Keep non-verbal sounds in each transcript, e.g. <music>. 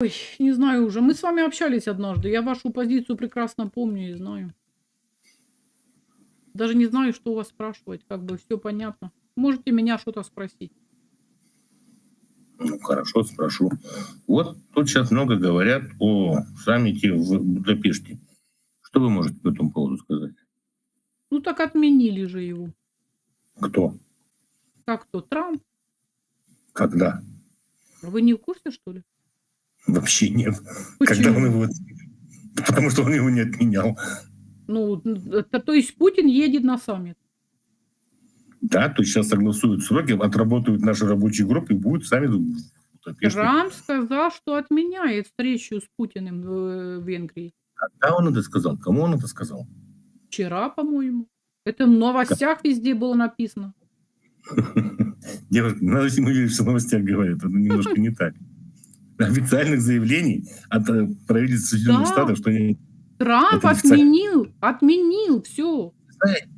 Ой, не знаю уже. Мы с вами общались однажды. Я вашу позицию прекрасно помню и знаю. Даже не знаю, что у вас спрашивать. Как бы все понятно. Можете меня что-то спросить. Ну, хорошо, спрошу. Вот тут сейчас много говорят о саммите в Будапеште. Что вы можете по этому поводу сказать? Ну так отменили же его. Кто? Как то? Трамп? Когда? Вы не в курсе, что ли? Вообще нет. Почему? Когда он его... Потому что он его не отменял. Ну, то есть Путин едет на саммит. Да, то есть сейчас согласуют сроки, отработают наши рабочие группы и будет саммит. Трамп сказал, что отменяет встречу с Путиным в, в Венгрии. Когда он это сказал? Кому он это сказал? Вчера, по-моему. Это в новостях везде было написано. Девушка, надо ему верить, что в новостях говорят. Это немножко не так. Официальных заявлений от э, правительства Соединенных Да. Штатов, что они Трамп отменил, отменил все.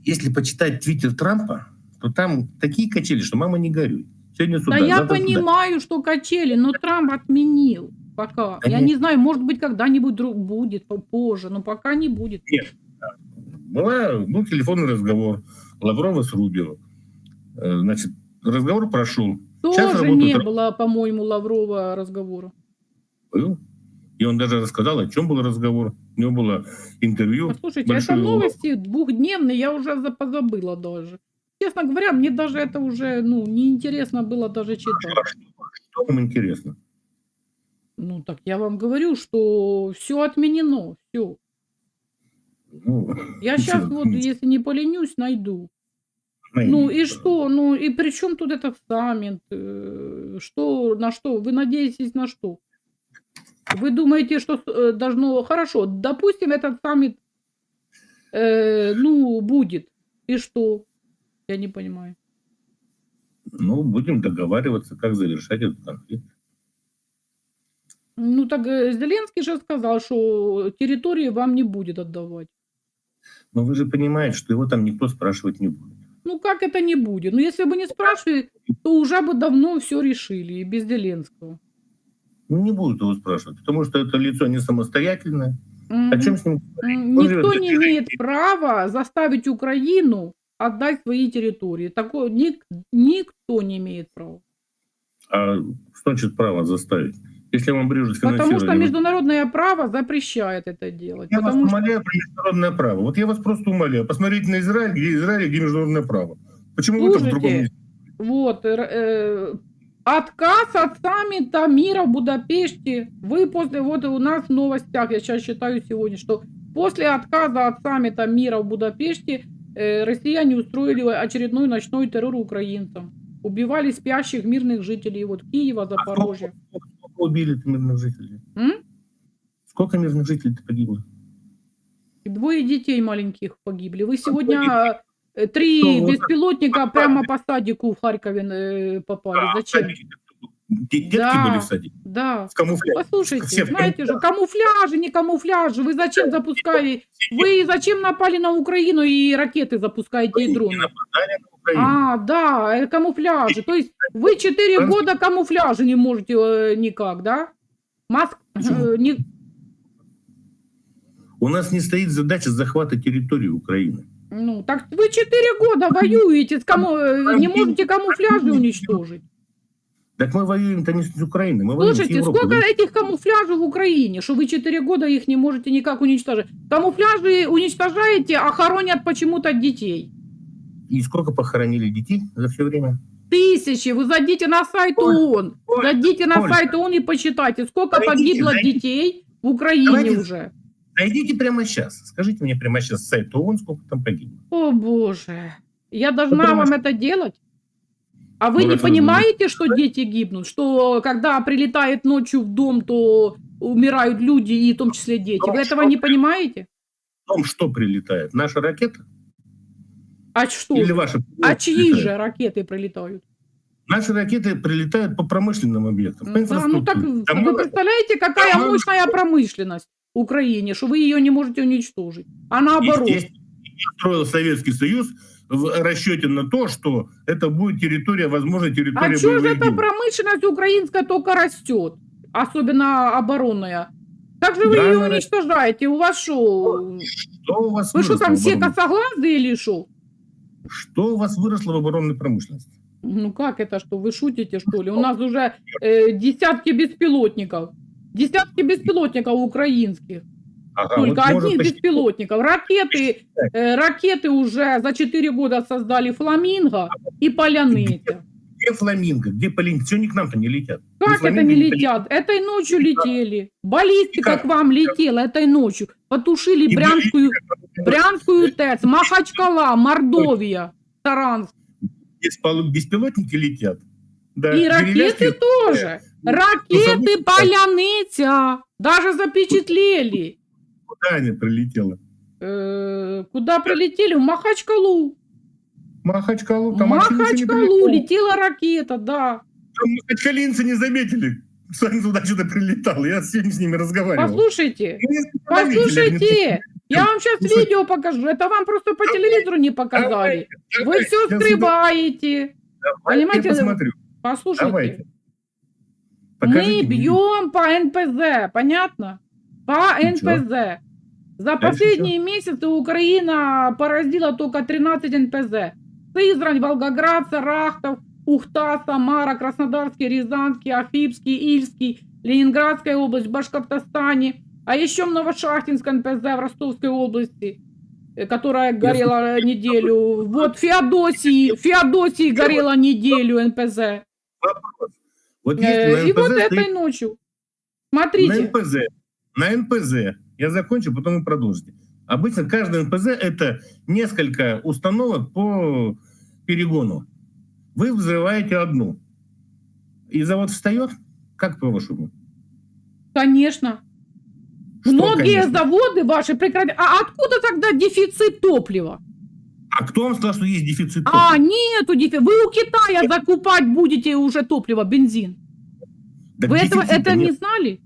Если почитать твиттер Трампа, то там такие качели, что мама не горюй. Сегодня Да сюда, я завтра туда. понимаю, что качели, но Трамп отменил пока. Я Конечно. не знаю, может быть, когда-нибудь будет по- позже, но пока не будет. Была, был телефонный разговор Лаврова с Рубио. Э, Значит, разговор прошел. Сейчас Тоже работают не ра- было, по-моему, Лаврова разговора. Был. И он даже рассказал, о чем был разговор. У него было интервью. Послушайте, это большое новости двухдневные, я уже за- позабыла даже. Честно говоря, мне даже это уже, ну, неинтересно было даже читать. Что вам интересно? Ну, так я вам говорю, что все отменено, все. Ну, Я сейчас вот, если не поленюсь, найду. Ну и что? Ну и при чем тут этот саммит? Э, Что, на что? Вы надеетесь на что? Вы думаете, что э, должно... Хорошо, допустим, этот саммит, э, ну, будет. И что? Я не понимаю. Ну, будем договариваться, как завершать этот конфликт. Ну так э, Зеленский же сказал, что территории вам не будет отдавать. Но вы же понимаете, что его там никто спрашивать не будет. Ну как это не будет? Ну если бы не спрашивали, то уже бы давно все решили и без Зеленского. Ну, не будут его спрашивать, потому что это лицо не самостоятельное. О Мгм. чем с ним говорить? Никто не имеет права заставить Украину отдать свои территории. Такое ник- никто не имеет права. А что значит право заставить? Если вам брежет Потому что финансирование... международное право запрещает это делать. Я вас Потому что умоляю про международное право. Вот я вас просто умоляю. Посмотрите на Израиль, где Израиль, где международное право. Почему вы там в другом Слушайте, месте? вот э, отказ от саммита мира в Будапеште. Вы после вот у нас в новостях, я сейчас читаю сегодня, что после отказа от саммита мира в Будапеште э, россияне устроили очередной ночной террор украинцам. Убивали спящих мирных жителей вот Киева, Запорожья. Сколько, сколько убили мирных жителей? М? Сколько мирных жителей погибло? Двое детей маленьких погибли. Вы сегодня э, три Что, вот беспилотника прямо по садику в Харькове э, попали. А, Зачем? Детки Да. были в садике? Да. В камуфляже? Послушайте, Все знаете же, камуфляжи, не камуфляжи. Вы зачем запускали? Вы зачем напали на Украину и ракеты запускаете и не дроны? нападали на. А, да, э, камуфляжи. То есть вы четыре Франц- года камуфляжи не можете э, никак, да? Маск... Э, не- У нас не стоит задача захвата территории Украины. Ну, так вы четыре года воюете, с каму... э, не можете камуфляжи уничтожить. Так мы воюем-то не с Украиной, мы воюем с Европой. сколько этих камуфляжей в Украине, что вы четыре года их не можете никак уничтожить? Камуфляжи уничтожаете, а хоронят почему-то детей. И сколько похоронили детей за все время? Тысячи. Вы зайдите на сайт Оль, ООН. Оль, Зайдите на Оль. сайт ООН и почитайте, сколько Зайдите, погибло зайдите. детей в Украине Давайте. уже. Зайдите прямо сейчас. Скажите мне прямо сейчас с сайта ООН, сколько там погибло. О боже. Я должна Потому вам что- это делать? А вы Ну, не понимаете, что дети гибнут? Что когда прилетает ночью в дом, то умирают люди, и в том числе дети. Ну, Вы этого не понимаете? В том, что прилетает? Наша ракета А что? или же? ваша? А чьи прилетает? же ракеты прилетают? Наши ракеты прилетают по промышленным объектам, по Да, ну так. Там вы представляете, какая там мощная промышленность в Украине, что вы ее не можете уничтожить. А наоборот. Строил Советский Союз в расчете на то, что это будет территория, возможно, территория А что же эта промышленность украинская только растет? особенно оборонная. Как же вы Да, ее уничтожаете? У вас что? Что у вас Вы что там все косоглазые или что? Что у вас выросло в оборонной промышленности? Ну как это что? Вы шутите что ли? У нас уже э, десятки беспилотников. Десятки беспилотников украинских. Ага, Только А вот одних почти- беспилотников. Ракеты, э, ракеты уже за 4 года создали Фламинго и Полянете. Где фламинго? Где полинго? Все они к нам-то не летят. Как это не летят? Этой ночью летели. Баллистика Как? к вам летела этой ночью. Потушили И Брянскую, полинго. Брянскую ТЭЦ, Махачкала, Мордовия, Саранск. Беспол- Беспилотники летят. Да, И ракеты тоже. Ракеты забудьте. Поляныця. Даже запечатлели. Куда они прилетела? Э, Куда прилетели? В Махачкалу. Махачкалу. Там Махачкалу летела ракета, да. Там махачкалинцы не заметили. Сами туда что-то прилетало. Я сегодня с ними разговаривал. Послушайте, Ну, послушайте. Я вам сейчас видео покажу. Это вам просто по телевизору не показали. Вы давайте, все я скрываете. Давайте понимаете, Я посмотрю. Послушайте. Давайте. Мы Покажите мне. бьем по НПЗ, понятно? По. НПЗ. За последние месяцы Украина поразила только 13 НПЗ. Сызрань, Волгоград, Сарахтов, Ухта, Самара, Краснодарский, Рязанский, Ахипский, Ильский, Ленинградская область, в Башкортостане, а еще в Новошахтинском НПЗ в Ростовской области, э, которая горела неделю. Вот Феодосии, Феодосии горела неделю НПЗ. Вопрос. Вот Э, если И на вот этой ночью. на Смотрите. НПЗ, на НПЗ, я закончу, потом вы продолжите. Обычно каждый НПЗ это несколько установок по перегону. Вы взрываете одну. И завод встает? Как по-вашему? Конечно. Что, Многие конечно? заводы ваши прекратят. А откуда тогда дефицит топлива? А кто вам сказал, что есть дефицит А, топлива? нету дефицита. Вы у Китая закупать будете уже топливо, бензин. Так Вы этого, это не нет. знали?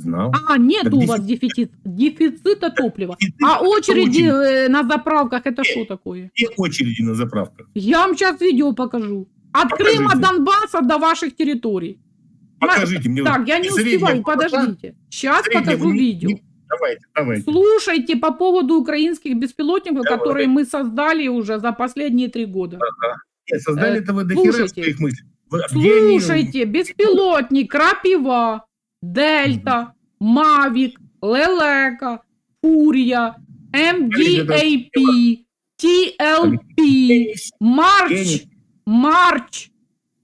Знал. А, нету Так у вас дефицит, дефицита <laughs> топлива. Дефицит А очереди э, на заправках это что такое? Где очереди на заправках? Я вам сейчас видео покажу. От Покажите. Крыма, Донбасса до ваших территорий. Покажите мне. Так, я не успеваю, подождите. Сейчас Средняя покажу видео. Давайте, давайте. Слушайте по поводу украинских беспилотников, Давай. которые мы создали уже за последние три года. Нет, создали Э, это вы дохера слушайте. своих мыслей. Слушайте, беспилотник, крапива, дельта, мавик, лелека, фурия, МДАП, TLP, марч, Феникс. марч,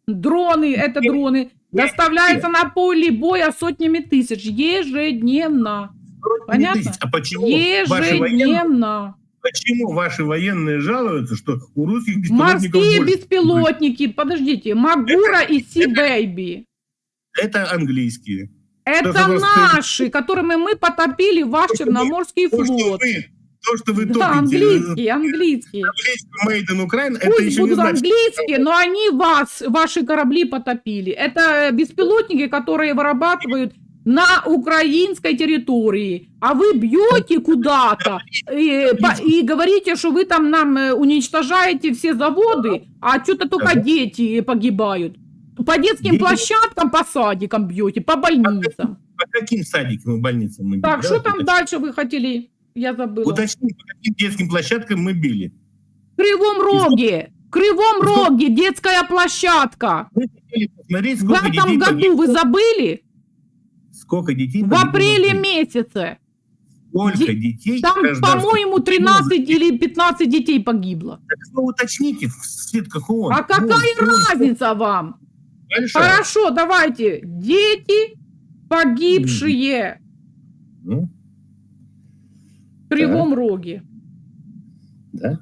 дроны, это дроны, доставляются на поле боя сотнями тысяч ежедневно. Не Понятно? А почему ваши, военные, Ежедневно. почему ваши военные жалуются, что у русских беспилотников Морские больше? беспилотники, подождите, Магура и Си-Бэйби. Это английские. Это вас наши, которыми мы потопили ваш То, Черноморский То, что флот. вы, то, что вы Да, топите, английские, английские. английский made in Ukraine, это Пусть еще не будут значит. английские, но они вас, ваши корабли потопили. Это беспилотники, которые вырабатывают на украинской территории. А вы бьете куда-то и, и говорите, что вы там нам э, уничтожаете все заводы, а что-то только дети погибают. По детским Дети? площадкам, по садикам бьете, по больницам. По каким садикам и больницам мы били? Так, что там дальше вы хотели? Я забыла. Уточни, по каким детским площадкам мы били. В Кривом Роге. В Кривом Роге детская площадка. Посмотреть, В этом году погибло. вы забыли? Сколько детей В погибло апреле Украине. месяце. Сколько Де- детей? Там, по-моему, 13 или 15 детей погибло. Так вы уточните в свитках ООН. А какая Вот, вот, разница вам? Большая. Хорошо, давайте. Дети погибшие Ну, в Кривом Роге. да.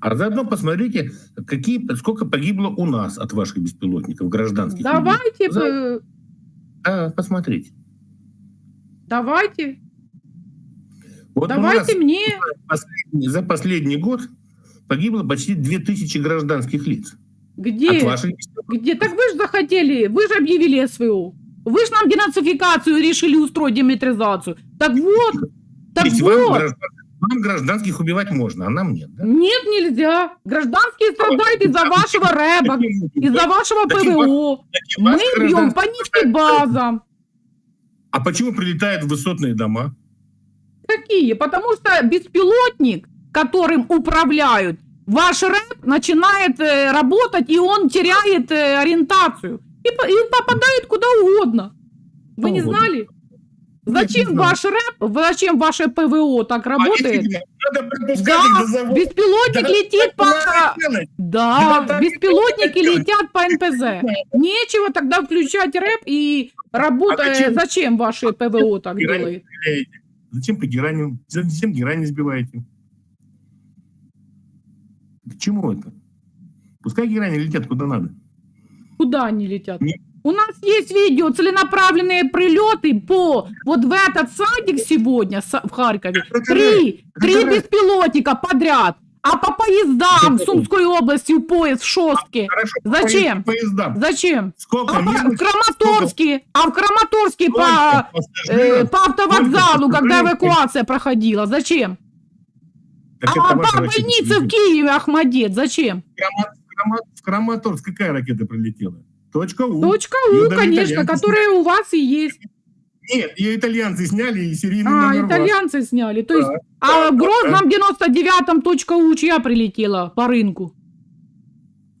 А заодно посмотрите, какие, сколько погибло у нас от ваших беспилотников гражданских. людей. Давайте, За- э, А, посмотрите. давайте, Вот давайте нас мне. последний- за последний год погибло почти 2000 гражданских лиц. От Где? ваших беспилотников. Где? Так вы же захотели, вы же объявили СВО. Вы же нам денацификацию решили устроить, демилитаризацию. Так вот, так вам вот. граждан- Вам гражданских убивать можно, а нам нет, да? Нет, нельзя. Гражданские страдают из-за вашего рэба, из-за вашего ПВО. Мы бьем по нефтебазам. А почему прилетают в высотные дома? Какие? Потому что беспилотник, которым управляют, ваш рэп начинает э, работать, и он теряет э, ориентацию. И, по- и попадает куда угодно. Вы не угодно. знали? Зачем знал. ваш рэп, зачем ваше ПВО так А работает? Надо Да, беспилотник Да, летит по... Да, Да, беспилотники летят по НПЗ. Нечего тогда включать рэп и работать. А зачем- Зачем ваше ПВО так делает? Зачем по гераням? Зачем герани сбиваете? К чему это? Пускай герани летят куда надо. Куда они летят? Не- У нас есть видео, целенаправленные прилеты по вот в этот садик сегодня в Харькове. Три, три беспилотника подряд. А по поездам в Сумской области у поезд в шостке. Хорошо, Зачем? по поездам. Зачем? Сколько А по- в Краматорске, а в Краматорске по, сколько э, по автовокзалу, сколько когда эвакуация проходила, зачем? Так А это больнице в. Киеве, Ахмадет, зачем? В Крама- в Крама- В Краматорск какая ракета прилетела? Точка У. Точка У, конечно, которая у вас и есть. Нет, ее итальянцы сняли и серийный А, номер итальянцы сняли. То есть, Да, а да, в Грозном 99-м точка У чья прилетела по рынку?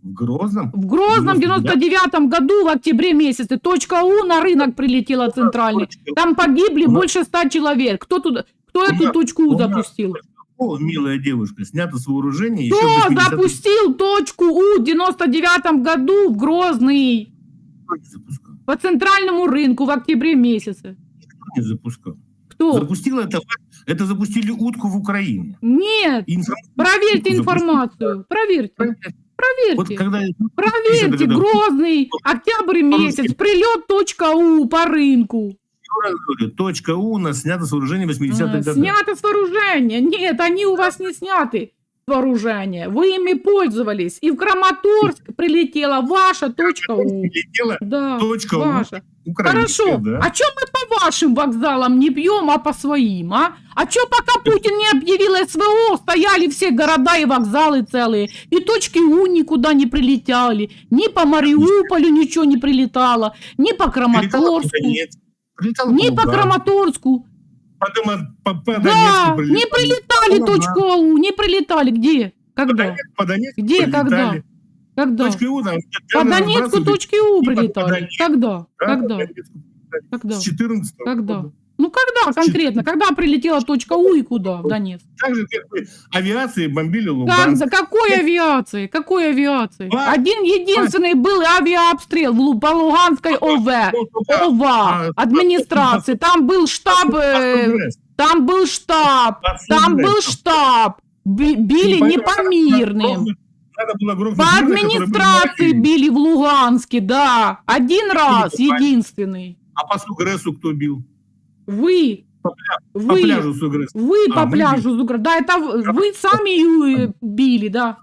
В Грозном? В Грозном 99-м году, в октябре месяце, точка У на рынок прилетела центральный. Там погибли больше ста человек. Кто, туда, кто эту точку У запустил? О, милая девушка, снято с вооружения еще Кто 80-х запустил точку У в 99-м году в Грозный? годах не запускал. По центральному рынку в октябре месяце. Никто не запускал. Кто? Запустил это, это запустили утку в Украине. Нет. И информ- Проверьте информацию. Проверьте. Вот Проверьте. когда Проверьте. Грозный. Октябрь месяц. Прилет У по рынку. Еще раз говорю, точка У у нас снято с вооружения 80-х А, годах. Снято с вооружения. Нет, они у вас не сняты с вооружения. Вы ими пользовались. И в Краматорск прилетела ваша точка У. Прилетела Да, точка У. ваша. украинская, Хорошо. да. А что мы по вашим вокзалам не пьем, а по своим, а? А что пока Путин не объявил СВО, стояли все города и вокзалы целые, и точки У никуда не прилетали, ни по Мариуполю ничего не прилетало, ни по Краматорску, по Донецку, прилетала ни по Луганску, Краматорску. по, Дома- по, по Да, Донецку не прилетали. прилетали По точку У, не прилетали. Где? По Когда? По Донецку Где, когда? прилетали. Когда? Точкой У там По Донецку точки У по прилетали. Когда? да, по Когда? Прилетали. Когда? С 14 Когда? года. Ну когда конкретно? Когда прилетела точка У и куда? В Донецк? Же, как бы авиации бомбили Как, Луганск. за какой авиации? Какой авиации? А? Один единственный был авиаобстрел в по Луганской ОВ. ОВА, а, администрации. Там был штаб, э, там был штаб, там был штаб. Би- Били не по мирным. Надо было грохнуть По администрации били в Луганске, да. Один раз, единственный. А по Сугресу кто бил? Вы, По По вы, пляжу Сугресу вы А, по мы пляжу Зугра. Да, это вы сами э, били, да.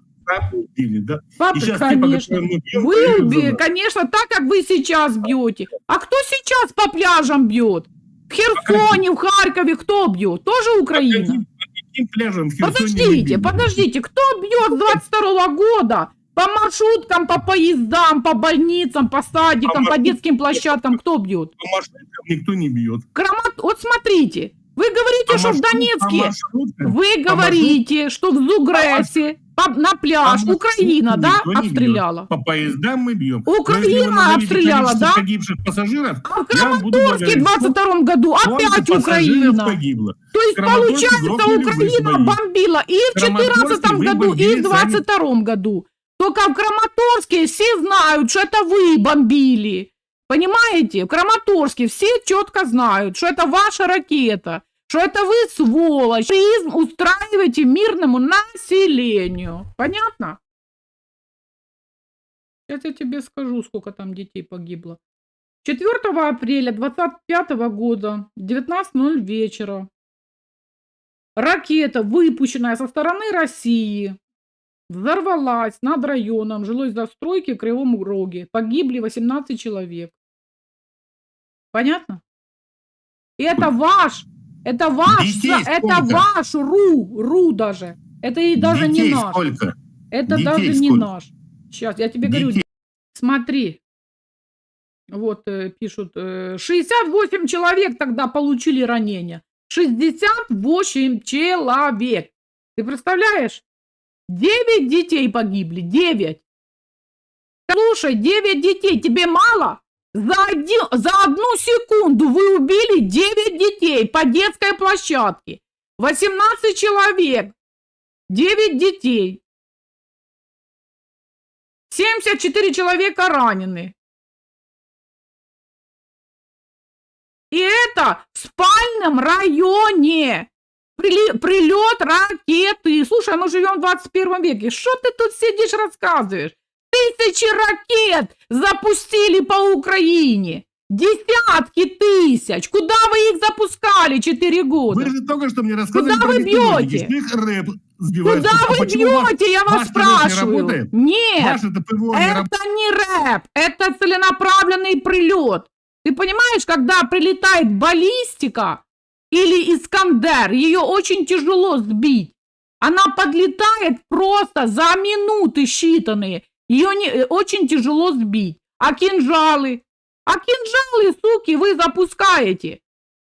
били, да? Папа, И сейчас конечно. типа, которые мы бьем, Вы, нас. конечно, так, как вы сейчас бьете. А кто сейчас по пляжам бьет? В Херсоне, в Харькове кто бьет? Тоже Украина. Каким Подождите, били? подождите, кто бьет с 22 года по маршруткам, по поездам, по больницам, по садикам, По по детским площадкам, кто бьет? По маршруткам никто не бьет. Крамат... Вот смотрите, вы говорите, По что в маршрут- по Донецке, вы говорите, что в Зугресе по- на пляж по Украина, да, бьет. обстреляла? По поездам мы бьем. Украина обстреляла, да? погибших пассажиров, А в Краматорске в благодарен. 22 году опять Украина. погибло? То есть, получается, Украина бомбила и в Краматорске 2014 вы году, и в 2022 году. Только в Краматорске все знают, что это вы бомбили. Понимаете? В Краматорске все четко знают, что это ваша ракета, что это вы сволочь, терроризм устраиваете мирному населению. Понятно? Сейчас я тебе скажу, сколько там детей погибло. 4 апреля 25 года, 19.00 вечера, ракета, выпущенная со стороны России, взорвалась над районом жилой застройки в Кривом Роге. Погибли 18 человек. Понятно? И это ваш Это ваш, Детей это сколько? ваш РУ, РУ даже. Это и даже Детей не наш. сколько? Это Детей даже не сколько? наш. Сейчас, я тебе говорю, Детей. смотри. Вот э, пишут, э, 68 человек тогда получили ранения. 68 человек. Ты представляешь? 9 детей погибли, 9. Слушай, 9 детей, тебе мало? За, один, за одну секунду вы убили 9 детей по детской площадке. 18 человек, 9 детей. 74 человека ранены. И это в спальном районе. Прилет ракеты. Слушай, мы живем в 21 веке. Что ты тут сидишь, рассказываешь? Тысячи ракет запустили по Украине. Десятки тысяч. Куда вы их запускали 4 года? Вы же только что мне рассказывали Куда вы бьете? рэп. Куда А вы бьете, я вас не спрашиваю? работает? Нет. Не работает. Это не рэп, это целенаправленный прилет. Ты понимаешь, когда прилетает баллистика или Искандер, ее очень тяжело сбить. Она подлетает просто за минуты считанные. Ее не, э, очень тяжело сбить. А кинжалы? А кинжалы, суки, вы запускаете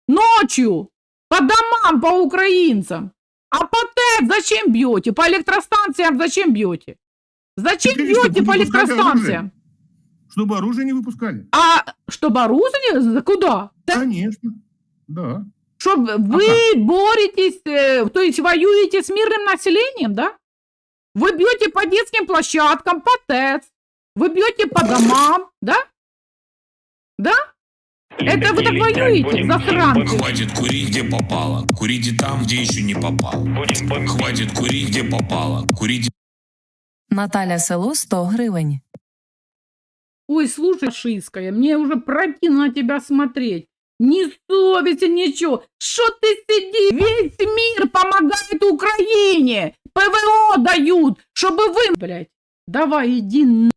ночью по домам, по украинцам. А по ТЭП зачем бьете? По электростанциям зачем бьете? Зачем что, бьете по электростанциям? Чтобы оружие не выпускали. А чтобы оружие? Куда? Да, Конечно. Да. Чтоб вы боретесь, э, то есть воюете с мирным населением, да? Вы бьете по детским площадкам, по ТЭЦ, вы бьете по домам, да? Да? Это вы так воюете, засранцы. Хватит курить, где попало. Курите там, где еще не попал. Хватит курить, где попало. Курите Наталя Село 100 гривень. Ой, слушай, фашистская, мне уже противно на тебя смотреть. Ни совести, ничего. Что ты сидишь? Весь мир помогает Украине. ПВО дают, чтобы вы... Блядь, давай иди на...